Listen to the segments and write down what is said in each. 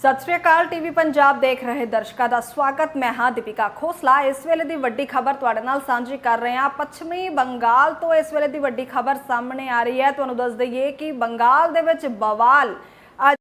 ਸਤਿ ਸ਼੍ਰੀ ਅਕਾਲ ਟੀਵੀ ਪੰਜਾਬ ਦੇਖ ਰਹੇ ਦਰਸ਼ਕਾਂ ਦਾ ਸਵਾਗਤ। ਮੈਂ ਹਾਂ ਦੀਪਿਕਾ ਖੋਸਲਾ। ਇਸ ਵੇਲੇ ਦੀ ਵੱਡੀ ਖਬਰ ਤੁਹਾਡੇ ਨਾਲ ਸਾਂਝੀ ਕਰ ਰਹੇ ਹਾਂ। ਪੱਛਮੀ ਬੰਗਾਲ ਤੋਂ ਇਸ ਵੇਲੇ ਦੀ ਵੱਡੀ ਖਬਰ ਸਾਹਮਣੇ ਆ ਰਹੀ ਹੈ। ਤੁਹਾਨੂੰ ਦੱਸ ਦਈਏ ਕਿ ਬੰਗਾਲ ਦੇ ਵਿੱਚ ਬਵਾਲ ਅੱਜ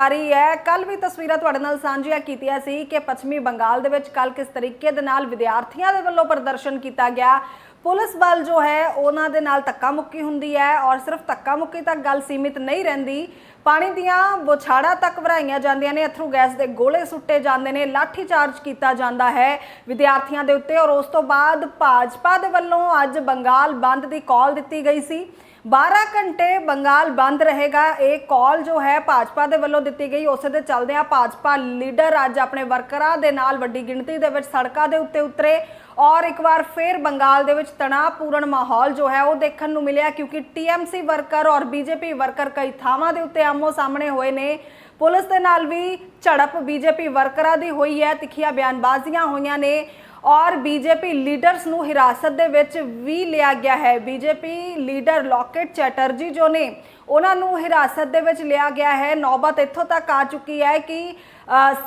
ਆ ਰਹੀ ਹੈ। ਕੱਲ ਵੀ ਤਸਵੀਰਾਂ ਤੁਹਾਡੇ ਨਾਲ ਸਾਂਝੀਆਂ ਕੀਤੀਆਂ ਸੀ ਕਿ ਪੱਛਮੀ ਬੰਗਾਲ ਦੇ ਵਿੱਚ ਕੱਲ ਕਿਸ ਤਰੀਕੇ ਦੇ ਨਾਲ ਵਿਦਿਆਰਥੀਆਂ ਦੇ ਵੱਲੋਂ ਪ੍ਰਦਰਸ਼ਨ ਕੀਤਾ ਗਿਆ। ਪੁਲਿਸ ਬਲ ਜੋ ਹੈ, ਉਹਨਾਂ ਦੇ ਨਾਲ ਧੱਕਾ ਮੁੱਕੀ ਹੁੰਦੀ ਹੈ ਔਰ ਸਿਰਫ ਧੱਕਾ ਮੁੱਕੀ ਤੱਕ ਗੱਲ ਸੀਮਿਤ ਨਹੀਂ ਰਹਿੰਦੀ। ਪਾਣੀ ਦੀਆਂ ਬੋਛਾੜਾਂ ਤੱਕ ਭਰਾਈਆਂ ਜਾਂਦੀਆਂ ਨੇ। ਅਥਰੂ ਗੈਸ ਦੇ ਗੋਲੇ ਸੁੱਟੇ ਜਾਂਦੇ ਨੇ ਲਾਠੀ ਚਾਰਜ ਕੀਤਾ ਜਾਂਦਾ ਹੈ। ਵਿਦਿਆਰਥੀਆਂ ਦੇ ਉੱਤੇ ਔਰ ਉਸ ਤੋਂ ਬਾਅਦ ਭਾਜਪਾ ਦੇ ਵੱਲੋਂ ਅੱਜ ਬੰਗਾਲ ਬੰਦ ਦੀ ਕਾਲ ਦਿੱਤੀ ਗਈ ਸੀ। 12 ਘੰਟੇ ਬੰਗਾਲ ਬੰਦ ਰਹੇਗਾ। ਇਹ ਕਾਲ ਜੋ ਹੈ ਭਾਜਪਾ ਦੇ ਵੱਲੋਂ ਦਿੱਤੀ ਗਈ। ਉਸੇ ਦੇ ਚੱਲਦੇ ਆ ਭਾਜਪਾ ਲੀਡਰ ਅੱਜ ਆਪਣੇ ਵਰਕਰਾਂ ਦੇ ਨਾਲ ਵੱਡੀ ਗਿਣਤੀ ਦੇ ਵਿੱਚ ਸੜਕਾਂ ਦੇ ਉੱਤੇ ਉਤਰੇ ਔਰ ਇੱਕ ਵਾਰ ਫਿਰ ਬੰਗਾਲ ਦੇ ਵਿੱਚ ਤਣਾਅਪੂਰਨ ਮਾਹੌਲ ਜੋ ਹੈ ਉਹ ਦੇਖਣ ਨੂੰ ਮਿਲਿਆ ਕਿਉਂਕਿ ਟੀਐਮਸੀ ਵਰਕਰ ਔਰ ਬੀਜੇਪੀ ਵਰਕਰ ਕਈ ਥਾਵਾਂ ਦੇ ਉੱਤੇ ਆਮੋ ਸਾਹਮਣੇ ਹੋਏ ਨੇ। ਪੁਲਿਸ ਦੇ ਨਾਲ ਵੀ ਝੜਪ ਬੀਜੇਪੀ ਵਰਕਰਾਂ ਦੀ ਹੋਈ ਹੈ। ਤਿੱਖੀਆਂ ਬਿਆਨਬਾਜ਼ੀਆਂ ਹੋਈਆਂ ਨੇ। ਔਰ ਬੀਜੇਪੀ ਲੀਡਰਸ ਨੂੰ ਹਿਰਾਸਤ ਦੇ ਵਿੱਚ ਵੀ ਲਿਆ ਗਿਆ ਹੈ। ਬੀਜੇਪੀ ਲੀਡਰ ਲੋਕੇਟ ਚੈਟਰਜੀ ਜੋ ਨੇ, ਉਹਨਾਂ ਨੂੰ ਹਿਰਾਸਤ ਦੇ ਵਿੱਚ ਲਿਆ ਗਿਆ ਹੈ। ਨੌਬਤ ਇੱਥੋਂ ਤੱਕ ਆ ਚੁੱਕੀ ਹੈ ਕਿ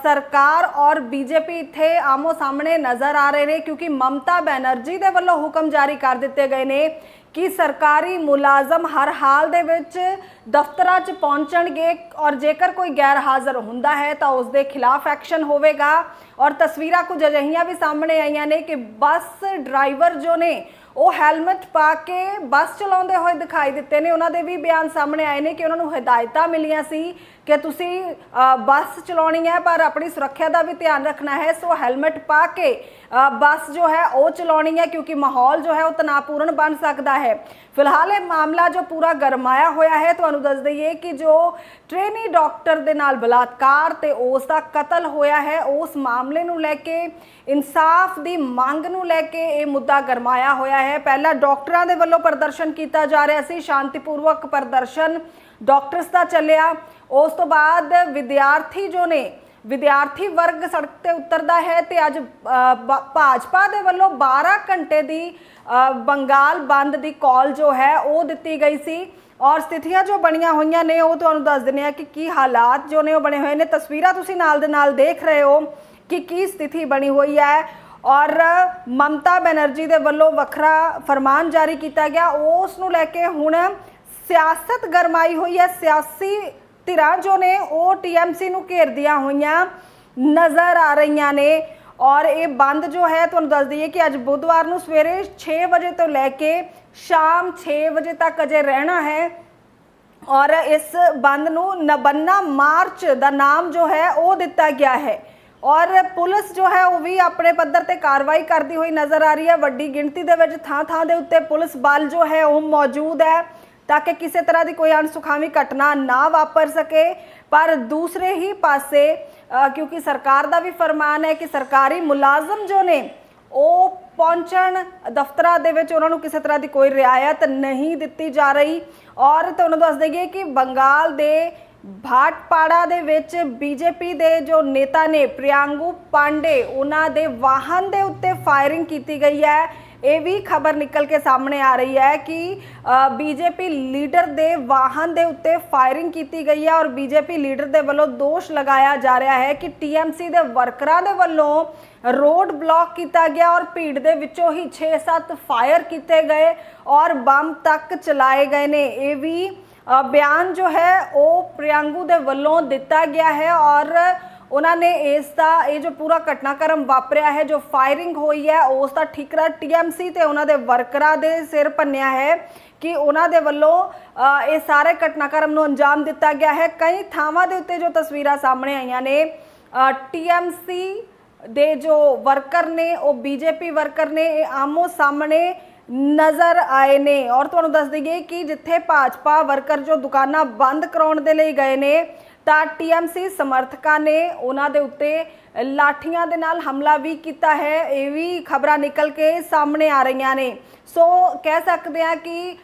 ਸਰਕਾਰ ਔਰ ਬੀਜੇਪੀ ਇੱਥੇ ਆਮੋ ਸਾਹਮਣੇ ਨਜ਼ਰ ਆ ਰਹੇ ਨੇ ਕਿਉਂਕਿ ਮਮਤਾ ਬੈਨਰਜੀ ਦੇ ਵੱਲੋਂ ਹੁਕਮ ਜਾਰੀ ਕਰ ਦਿੱਤੇ ਗਏ ਨੇ ਕਿ ਸਰਕਾਰੀ ਮੁਲਾਜ਼ਮ ਹਰ ਹਾਲ ਦੇ ਵਿੱਚ ਦਫ਼ਤਰਾਂ 'ਚ ਪਹੁੰਚਣਗੇ ਔਰ ਜੇਕਰ ਕੋਈ ਗੈਰ ਹਾਜ਼ਰ ਹੁੰਦਾ ਹੈ ਤਾਂ ਉਸ ਦੇ ਖਿਲਾਫ ਐਕਸ਼ਨ ਹੋਵੇਗਾ। ਔਰ ਤਸਵੀਰਾਂ ਕੁਝ ਅਜਿਹੀਆਂ ਵੀ ਸਾਹਮਣੇ ਆਈਆਂ ਨੇ ਕਿ ਬੱਸ ਡਰਾਈਵਰ ਜੋ ਨੇ, ਉਹ ਹੈਲਮਟ ਪਾ ਕੇ ਬੱਸ ਚਲਾਉਂਦੇ ਹੋਏ ਦਿਖਾਈ ਦਿੱਤੇ ਨੇ। ਉਹਨਾਂ ਦੇ ਵੀ ਬਿਆਨ ਸਾਹਮਣੇ ਆਏ ਨੇ ਕਿ ਉਹਨਾਂ ਨੂੰ ਹਦਾਇਤਾਂ ਮਿਲੀਆਂ ਸੀ ਕਿ ਤੁਸੀਂ ਬੱਸ ਚਲਾਉਣੀ ਹੈ, ਪਰ ਆਪਣੀ ਸੁਰੱਖਿਆ ਦਾ ਵੀ ਧਿਆਨ ਰੱਖਣਾ ਹੈ, ਸੋ ਹੈਲਮਟ ਪਾ ਕੇ ਬੱਸ ਜੋ ਹੈ ਉਹ ਚਲਾਉਣੀ ਹੈ ਕਿਉਂਕਿ ਮਾਹੌਲ ਜੋ ਹੈ ਉਹ ਤਣਾਅਪੂਰਨ ਬਣ ਸਕਦਾ ਹੈ। ਫਿਲਹਾਲ ਇਹ ਮਾਮਲਾ ਜੋ ਪੂਰਾ ਗਰਮਾਇਆ ਹੋਇਆ ਹੈ, ਤੁਹਾਨੂੰ ਦੱਸ ਦਈਏ ਕਿ ਜੋ ਟ੍ਰੇਨੀ ਡਾਕਟਰ ਦੇ ਨਾਲ ਬਲਾਤਕਾਰ ਤੇ ਉਸ ਦਾ ਕਤਲ ਹੋਇਆ ਹੈ, ਉਸ ਮਾਮਲੇ ਨੂੰ ਲੈ ਕੇ, ਇਨਸਾਫ ਦੀ ਮੰਗ ਨੂੰ ਲੈ ਕੇ ਇਹ ਮੁੱਦਾ ਗਰਮਾਇਆ ਹੋਇਆ ਹੈ। ਪਹਿਲਾਂ ਡਾਕਟਰਾਂ ਦੇ ਵੱਲੋਂ ਪ੍ਰਦਰਸ਼ਨ ਕੀਤਾ ਜਾ ਰਿਹਾ ਸੀ, ਸ਼ਾਂਤੀਪੂਰਵਕ ਪ੍ਰਦਰਸ਼ਨ ਡਾਕਟਰਸ ਦਾ ਚੱਲਿਆ। ਉਸ ਤੋਂ ਬਾਅਦ ਵਿਦਿਆਰਥੀ ਜੋ ਨੇ ਵਿਦਿਆਰਥੀ ਵਰਗ ਸੜਕ ਤੇ ਉਤਰਦਾ ਹੈ ਤੇ ਅੱਜ ਬ- ਭਾਜਪਾ ਦੇ ਵੱਲੋਂ 12 ਘੰਟੇ ਦੀ ਬੰਗਾਲ ਬੰਦ ਦੀ ਕਾਲ ਜੋ ਹੈ, ਉਹ ਦਿੱਤੀ ਗਈ ਸੀ। ਔਰ ਸਥਿਤੀਆਂ ਜੋ ਬਣੀਆਂ ਹੋਈਆਂ ਨੇ, ਉਹ ਤੁਹਾਨੂੰ ਦੱਸ ਦਿੰਦੇ ਆ ਕਿ ਕੀ ਹਾਲਾਤ ਜੋ ਨੇ ਉਹ ਬਣੇ ਹੋਏ ਨੇ। ਤਸਵੀਰਾਂ ਤੁਸੀਂ ਨਾਲ ਦੇ ਨਾਲ ਦੇਖ ਰਹੇ ਹੋ ਕਿ ਕੀ ਸਥਿਤੀ ਬਣੀ ਹੋਈ ਹੈ। ਔਰ ਮਮਤਾ ਬੈਨਰਜੀ ਦੇ ਵੱਲੋਂ ਵੱਖਰਾ ਫਰਮਾਨ ਜਾਰੀ ਕੀਤਾ ਗਿਆ। ਉਸ ਨੂੰ ਲੈ ਕੇ ਹੁਣ ਸਿਆਸਤ ਗਰਮਾਈ ਹੋਈ ਹੈ। ਸਿਆਸੀ ਧਿਰਾਂ ਜੋ ਨੇ ਉਹ ਟੀਐਮਸੀ ਨੂੰ ਘੇਰਦੀਆਂ ਹੋਈਆਂ ਨਜ਼ਰ ਆ ਰਹੀਆਂ ਨੇ। ਔਰ ਇਹ ਬੰਦ ਜੋ ਹੈ, ਤੁਹਾਨੂੰ ਦੱਸ ਦਈਏ ਕਿ ਅੱਜ ਬੁੱਧਵਾਰ ਨੂੰ ਸਵੇਰੇ 6 ਵਜੇ ਤੋਂ ਲੈ ਕੇ ਸ਼ਾਮ 6 ਵਜੇ ਤੱਕ ਅਜੇ ਰਹਿਣਾ ਹੈ। ਔਰ ਇਸ ਬੰਦ ਨੂੰ ਨਬੰਨਾ ਮਾਰਚ ਦਾ ਨਾਮ ਜੋ ਹੈ, ਉਹ ਦਿੱਤਾ ਗਿਆ ਹੈ। ਔਰ ਪੁਲਿਸ ਜੋ ਹੈ, ਉਹ ਵੀ ਆਪਣੇ ਪੱਧਰ ਤੇ ਕਾਰਵਾਈ ਕਰਦੀ ਹੋਈ ਨਜ਼ਰ ਆ ਰਹੀ ਹੈ। ਵੱਡੀ ਗਿਣਤੀ ਦੇ ਵਿੱਚ ਥਾਂ ਥਾਂ ਦੇ ਉੱਤੇ ਪੁਲਿਸ ਬਲ ਜੋ ਹੈ, ਉਹ ਮੌਜੂਦ ਹੈ। ਤਾਂ ਕਿ ਕਿਸੇ ਤਰ੍ਹਾਂ ਦੀ ਕੋਈ ਅਣਸੁਖਾਵੀ ਘਟਨਾ ਨਾ ਵਾਪਰ ਸਕੇ। ਪਰ ਦੂਸਰੇ ਹੀ ਪਾਸੇ ਕਿਉਂਕਿ ਸਰਕਾਰ ਦਾ ਵੀ ਫਰਮਾਨ ਹੈ ਕਿ ਸਰਕਾਰੀ ਮੁਲਾਜ਼ਮ ਜੋ ਨੇ, ਉਹ ਪਹੁੰਚਣ ਦਫ਼ਤਰਾਂ ਦੇ ਵਿੱਚ ਉਹਨਾਂ ਨੂੰ ਕਿਸੇ ਤਰ੍ਹਾਂ ਦੀ ਕੋਈ ਰਿਆਇਤ ਨਹੀਂ ਦਿੱਤੀ ਜਾ ਰਹੀ। ਔਰ ਤੁਹਾਨੂੰ ਦੱਸ ਦਈਏ ਕਿ ਬੰਗਾਲ ਦੇ ਭਾਟਪਾੜਾ ਦੇ ਵਿੱਚ ਬੀਜੇਪੀ ਦੇ ਜੋ ਨੇਤਾ ਨੇ, ਪ੍ਰਿਆੰਗੂ ਪਾਂਡੇ, ਉਹਨਾਂ ਦੇ ਵਾਹਨ ਦੇ ਉੱਤੇ ਫਾਇਰਿੰਗ ਕੀਤੀ ਗਈ ਹੈ। ਇਹ ਵੀ ਖਬਰ ਨਿਕਲ ਕੇ ਸਾਹਮਣੇ ਆ ਰਹੀ ਹੈ ਕਿ ਬੀਜੇਪੀ ਲੀਡਰ ਦੇ ਵਾਹਨ ਦੇ ਉੱਤੇ ਫਾਇਰਿੰਗ ਕੀਤੀ ਗਈ ਹੈ ਔਰ ਬੀਜੇਪੀ ਲੀਡਰ ਦੇ ਵੱਲੋਂ ਦੋਸ਼ ਲਗਾਇਆ ਜਾ ਰਿਹਾ ਹੈ ਕਿ ਟੀਐਮਸੀ ਦੇ ਵਰਕਰਾਂ ਦੇ ਵੱਲੋਂ ਰੋਡ ਬਲੌਕ ਕੀਤਾ ਗਿਆ ਔਰ ਭੀੜ ਦੇ ਵਿੱਚੋਂ ਹੀ 6-7 ਫਾਇਰ ਕੀਤੇ ਗਏ ਔਰ ਬੰਬ ਤੱਕ ਚਲਾਏ ਗਏ ਨੇ। ਇਹ ਵੀ ਬਿਆਨ ਜੋ ਹੈ ਉਹ ਪ੍ਰਿਆੰਗੂ ਦੇ ਵੱਲੋਂ ਦਿੱਤਾ ਗਿਆ ਹੈ ਔਰ ਉਹਨਾਂ ਨੇ ਇਸ ਦਾ ਇਹ ਜੋ ਪੂਰਾ ਘਟਨਾਕ੍ਰਮ ਵਾਪਰਿਆ ਹੈ, ਜੋ ਫਾਇਰਿੰਗ ਹੋਈ ਹੈ, ਉਸ ਦਾ ਠਿਕਰਾ ਟੀਐਮਸੀ ਤੇ ਉਹਨਾਂ ਦੇ ਵਰਕਰਾਂ ਦੇ ਸਿਰ ਪੰਨਿਆ ਹੈ ਕਿ ਉਹਨਾਂ ਦੇ ਵੱਲੋਂ ਇਹ ਸਾਰੇ ਘਟਨਾਕ੍ਰਮ ਨੂੰ ਅੰਜਾਮ ਦਿੱਤਾ ਗਿਆ ਹੈ। ਕਈ ਥਾਵਾਂ ਦੇ ਉੱਤੇ ਜੋ ਤਸਵੀਰਾਂ ਸਾਹਮਣੇ ਆਈਆਂ ਨੇ ਟੀਐਮਸੀ ਦੇ ਜੋ ਵਰਕਰ ਨੇ, ਉਹ ਬੀਜੇਪੀ ਵਰਕਰ ਨੇ, ਇਹ ਆਮੋ ਸਾਹਮਣੇ ਨਜ਼ਰ ਆਏ ਨੇ। ਔਰ ਤੁਹਾਨੂੰ ਦੱਸ ਦਈਏ ਕਿ ਜਿੱਥੇ ਭਾਜਪਾ ਵਰਕਰ ਜੋ ਦੁਕਾਨਾਂ ਬੰਦ ਕਰਾਉਣ ਦੇ ਲਈ ਗਏ ਨੇ ਤਾਂ ਟੀਐਮਸੀ ਸਮਰਥਕਾਂ ਨੇ ਉਹਨਾਂ ਦੇ ਉੱਤੇ ਲਾਠੀਆਂ ਦੇ ਨਾਲ ਹਮਲਾ ਵੀ ਕੀਤਾ ਹੈ। ਇਹ ਵੀ ਖਬਰਾਂ ਨਿਕਲ ਕੇ ਸਾਹਮਣੇ ਆ ਰਹੀਆਂ ਨੇ। ਸੋ ਕਹਿ ਸਕਦੇ ਆ ਕਿ